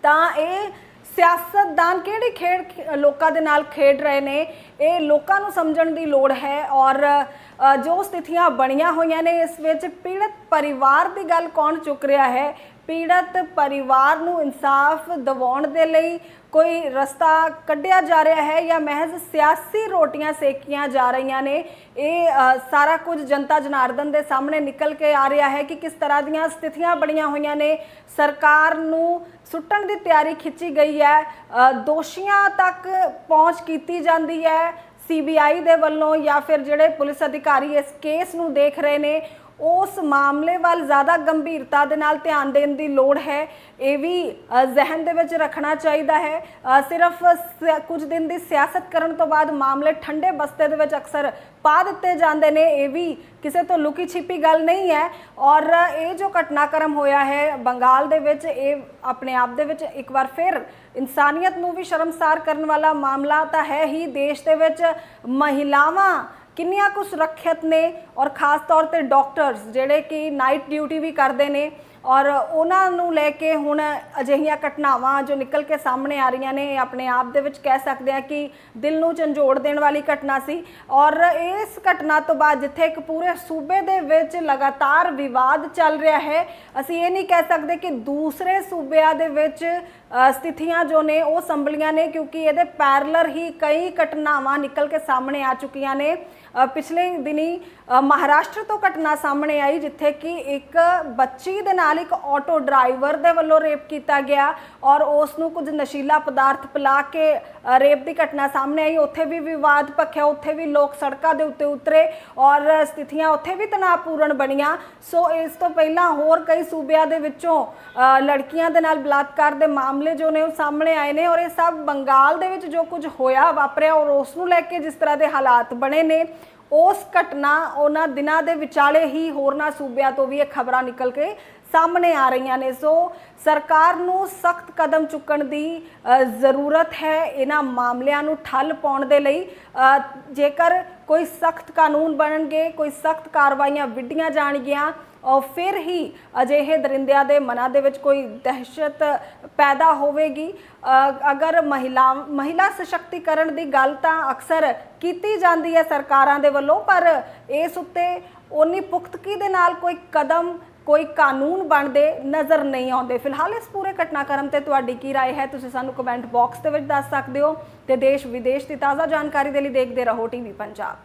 ਤਾਂ ਇਹ ਸਿਆਸਤਦਾਨ ਕਿਹੜੀ ਖੇਡ ਲੋਕਾਂ ਦੇ ਨਾਲ ਖੇਡ ਰਹੇ ਨੇ, ਇਹ ਲੋਕਾਂ ਨੂੰ ਸਮਝਣ ਦੀ ਲੋੜ ਹੈ ਔਰ ਜੋ ਸਥਿਤੀਆਂ ਬਣੀਆਂ ਹੋਈਆਂ ਨੇ, ਇਸ ਵਿੱਚ ਪੀੜਤ ਪਰਿਵਾਰ ਦੀ ਗੱਲ ਕੌਣ ਚੁੱਕ ਰਿਹਾ ਹੈ ਪੀੜਤ ਪਰਿਵਾਰ ਨੂੰ ਇਨਸਾਫ ਦਿਵਾਉਣ ਦੇ ਲਈ ਕੋਈ ਰਸਤਾ ਕੱਢਿਆ ਜਾ ਰਿਹਾ ਹੈ ਜਾਂ ਮਹਿਜ਼ ਸਿਆਸੀ ਰੋਟੀਆਂ ਸੇਕੀਆਂ ਜਾ ਰਹੀਆਂ ਨੇ, ਇਹ ਸਾਰਾ ਕੁਝ ਜਨਤਾ ਜਨਾਰਦਨ ਦੇ ਸਾਹਮਣੇ ਨਿਕਲ ਕੇ ਆ ਰਿਹਾ ਹੈ ਕਿ ਕਿਸ ਤਰ੍ਹਾਂ ਦੀਆਂ ਸਥਿਤੀਆਂ ਬਣੀਆਂ ਹੋਈਆਂ ਨੇ। ਸਰਕਾਰ ਨੂੰ ਸੁੱਟਣ ਦੀ ਤਿਆਰੀ ਖਿੱਚੀ ਗਈ ਹੈ। ਦੋਸ਼ੀਆਂ ਤੱਕ ਪਹੁੰਚ ਕੀਤੀ ਜਾਂਦੀ ਹੈ। ਸੀਬੀਆਈ ਦੇ ਵੱਲੋਂ ਜਾਂ ਫਿਰ ਜਿਹੜੇ ਪੁਲਿਸ ਅਧਿਕਾਰੀ ਇਸ ਕੇਸ ਨੂੰ ਦੇਖ ਰਹੇ ਨੇ ਉਸ ਮਾਮਲੇ ਵੱਲ ਜ਼ਿਆਦਾ ਗੰਭੀਰਤਾ ਦੇ ਨਾਲ ਧਿਆਨ ਦੇਣ ਦੀ ਲੋੜ ਹੈ। ਇਹ ਵੀ ਅ, ਜ਼ਿਹਨ ਦੇ ਵਿੱਚ ਰੱਖਣਾ ਚਾਹੀਦਾ ਹੈ। ਸਿਰਫ ਸਿ- ਕੁਝ ਦਿਨ ਦੀ ਸਿਆਸਤ ਕਰਨ ਤੋਂ ਬਾਅਦ ਮਾਮਲੇ ਠੰਡੇ ਬਸਤੇ ਦੇ ਵਿੱਚ ਅਕਸਰ ਪਾ ਦਿੱਤੇ ਜਾਂਦੇ ਨੇ। ਇਹ ਵੀ ਕਿਸੇ ਤੋਂ ਲੁਕੀ ਛਿਪੀ ਗੱਲ ਨਹੀਂ ਹੈ। ਔਰ ਇਹ ਜੋ ਘਟਨਾਕ੍ਰਮ ਹੋਇਆ ਹੈ ਬੰਗਾਲ ਦੇ ਵਿੱਚ ਇਹ ਆਪਣੇ ਆਪ ਦੇ ਵਿੱਚ ਇੱਕ ਵਾਰ ਫਿਰ ਇਨਸਾਨੀਅਤ ਨੂੰ ਵੀ ਸ਼ਰਮਸਾਰ ਕਰਨ ਵਾਲਾ ਮਾਮਲਾ ਤਾਂ ਹੈ ਹੀ। ਦੇਸ਼ ਦੇ ਵਿੱਚ ਮਹਿਲਾਵਾਂ ਕਿੰਨੀਆਂ ਕੁ ਸੁਰੱਖਿਅਤ ਨੇ ਔਰ ਖਾਸ ਤੌਰ ਤੇ ਡਾਕਟਰਸ ਜਿਹੜੇ ਕਿ ਨਾਈਟ ਡਿਊਟੀ ਵੀ ਕਰਦੇ ਨੇ ਔਰ ਉਹਨਾਂ ਨੂੰ ਲੈ ਕੇ ਹੁਣ ਅਜਿਹੀਆਂ ਘਟਨਾਵਾਂ ਜੋ ਨਿਕਲ ਕੇ ਸਾਹਮਣੇ ਆ ਰਹੀਆਂ ਨੇ ਆਪਣੇ ਆਪ ਦੇ ਵਿੱਚ ਕਹਿ ਸਕਦੇ ਆ ਕਿ ਦਿਲ ਨੂੰ ਝੰਜੋੜ ਦੇਣ ਵਾਲੀ ਘਟਨਾ ਸੀ। ਔਰ ਇਸ ਘਟਨਾ ਤੋਂ ਬਾਅਦ ਜਿੱਥੇ ਇੱਕ ਪੂਰੇ ਸੂਬੇ ਦੇ ਵਿੱਚ ਲਗਾਤਾਰ ਵਿਵਾਦ ਚੱਲ ਰਿਹਾ ਹੈ, ਅਸੀਂ ਇਹ ਨਹੀਂ ਕਹਿ ਸਕਦੇ ਕਿ ਦੂਸਰੇ ਸੂਬਿਆਂ ਦੇ ਵਿੱਚ ਸਥਿਤੀਆਂ ਜੋ ਨੇ ਉਹ ਸੰਭਲੀਆਂ ਨੇ ਕਿਉਂਕਿ ਇਹਦੇ ਪੈਰਲਰ ਹੀ ਕਈ ਘਟਨਾਵਾਂ ਨਿਕਲ ਕੇ ਸਾਹਮਣੇ ਆ ਚੁੱਕੀਆਂ ਨੇ। ਪਿਛਲੇ ਦਿਨੀ ਮਹਾਰਾਸ਼ਟਰ ਤੋਂ ਘਟਨਾ ਸਾਹਮਣੇ ਆਈ, ਜਿੱਥੇ ਕਿ ਇੱਕ ਬੱਚੀ ਦੇ ਨਾਲ ਇੱਕ ਆਟੋ ਡਰਾਈਵਰ ਦੇ ਵੱਲੋਂ ਰੇਪ ਕੀਤਾ ਗਿਆ ਔਰ ਉਸ ਨੂੰ ਕੁਝ ਨਸ਼ੀਲਾ ਪਦਾਰਥ ਪਿਲਾ ਕੇ ਰੇਪ ਦੀ ਘਟਨਾ ਸਾਹਮਣੇ ਆਈ। ਉੱਥੇ ਵੀ ਵਿਵਾਦ ਭਖਿਆ, ਉੱਥੇ ਵੀ ਲੋਕ ਸੜਕਾਂ ਦੇ ਉੱਤੇ ਉਤਰੇ ਔਰ ਸਥਿਤੀਆਂ ਉੱਥੇ ਵੀ ਤਣਾਅਪੂਰਨ ਬਣੀਆਂ। ਸੋ ਇਸ ਤੋਂ ਪਹਿਲਾਂ ਹੋਰ ਕਈ ਸੂਬਿਆਂ ਦੇ ਵਿੱਚੋਂ ਲੜਕੀਆਂ ਦੇ ਨਾਲ ਬਲਾਤਕਾਰ ਦੇ ਮਾਮਲੇ ਜੋ ਨੇ ਉਹ ਸਾਹਮਣੇ ਆਏ ਨੇ ਔਰ ਇਹ ਸਭ ਬੰਗਾਲ ਦੇ ਵਿੱਚ ਜੋ ਕੁਝ ਹੋਇਆ, ਵਾਪਰਿਆ ਔਰ ਉਸ ਨੂੰ ਲੈ ਕੇ ਜਿਸ ਤਰ੍ਹਾਂ ਦੇ ਹਾਲਾਤ ਬਣੇ ਨੇ। ਉਸ ਘਟਨਾ ਉਹਨਾਂ ਦਿਨਾਂ ਦੇ ਵਿਚਾਲੇ ਹੀ ਹੋਰਨਾਂ ਸੂਬਿਆਂ ਤੋਂ ਵੀ ਇਹ ਖਬਰਾਂ ਨਿਕਲ ਕੇ ਸਾਹਮਣੇ ਆ ਰਹੀਆਂ ਨੇ। ਸੋ ਸਰਕਾਰ ਨੂੰ ਸਖਤ ਕਦਮ ਚੁੱਕਣ ਦੀ ਜ਼ਰੂਰਤ ਹੈ ਇਹਨਾਂ ਮਾਮਲਿਆਂ ਨੂੰ ਠੱਲ ਪਾਉਣ ਦੇ ਲਈ। ਜੇਕਰ ਕੋਈ ਸਖਤ ਕਾਨੂੰਨ ਬਣਨਗੇ, ਕੋਈ ਸਖਤ ਕਾਰਵਾਈਆਂ ਵਿੱਢੀਆਂ ਜਾਣਗੀਆਂ ਫਿਰ ਹੀ ਅਜਿਹੇ ਦਰਿੰਦਿਆਂ ਦੇ ਮਨਾਂ ਦੇ ਵਿੱਚ ਕੋਈ ਦਹਿਸ਼ਤ ਪੈਦਾ ਹੋਵੇਗੀ ਅ, ਅਗਰ ਮਹਿਲਾ ਮਹਿਲਾ ਸਸ਼ਕਤੀਕਰਨ ਦੀ ਗੱਲ ਤਾਂ ਅਕਸਰ ਕੀਤੀ ਜਾਂਦੀ ਹੈ ਸਰਕਾਰਾਂ ਦੇ ਵੱਲੋਂ ਪਰ ਇਸ ਉੱਤੇ ਉਨੀ ਪੁਖਤਗੀ ਦੇ ਨਾਲ ਕੋਈ ਕਦਮ ਕੋਈ ਕਾਨੂੰਨ ਬਣਦੇ ਨਜ਼ਰ ਨਹੀਂ ਆਉਂਦੇ ਫਿਲਹਾਲ ਇਸ ਪੂਰੇ ਘਟਨਾਕ੍ਰਮ ਤੇ ਤੁਹਾਡੀ ਕੀ رائے ਹੈ ਤੁਸੀਂ ਸਾਨੂੰ ਕਮੈਂਟ ਬਾਕਸ ਦੇ ਵਿੱਚ ਦੱਸ ਸਕਦੇ ਹੋ ਤੇ ਦੇਸ਼ ਵਿਦੇਸ਼ ਦੀ ਤਾਜ਼ਾ ਜਾਣਕਾਰੀ ਦੇ ਲਈ ਦੇਖਦੇ ਰਹੋ ਟੀਵੀ ਪੰਜਾਬ